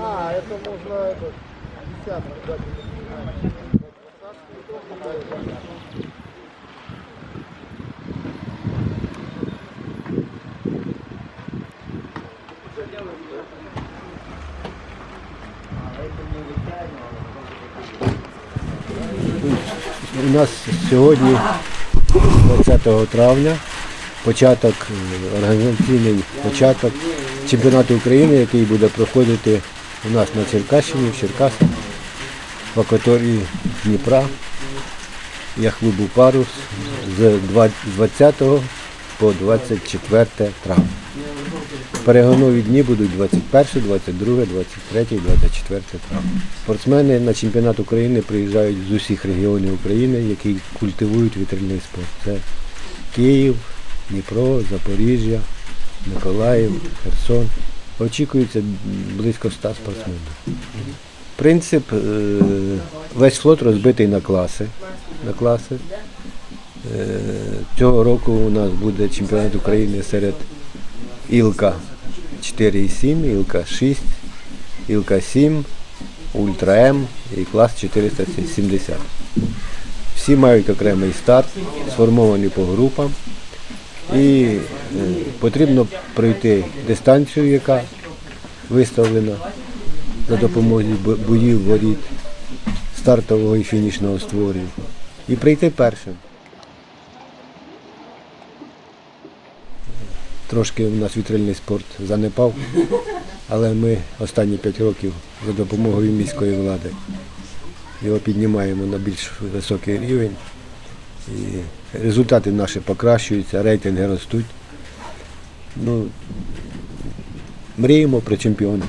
А, это можно этот, десяток дать. У нас сьогодні, 20 травня, початок, е, організаційний початок чемпіонату України, який буде проходити у нас на Черкащині, в Черкасах, в акваторії Дніпра. Я клубу Парус з 20 по 24 травня. Перегонові дні будуть 21, 22, 23, 24 травня. Спортсмени на чемпіонат України приїжджають з усіх регіонів України, які культивують вітрильний спорт. Це Київ, Дніпро, Запоріжжя, Миколаїв, Херсон. Очікується близько 100 спортсменів. Принцип, е, весь флот розбитий на класи. На класи. Е, Цього року у нас буде чемпіонат України серед Ілка 4,7, Ілка 6, Ілка 7, Ультра М і клас 470. Всі мають окремий старт, сформовані по групам. І е, потрібно пройти дистанцію, яка виставлена за допомогою боїв воріт, стартового і фінішного створів. І прийти першим. Трошки у нас вітрильний спорт занепав, але ми останні 5 років за допомогою міської влади його піднімаємо на більш високий рівень. І результати наші покращуються, рейтинги ростуть. Ну, мріємо про чемпіона.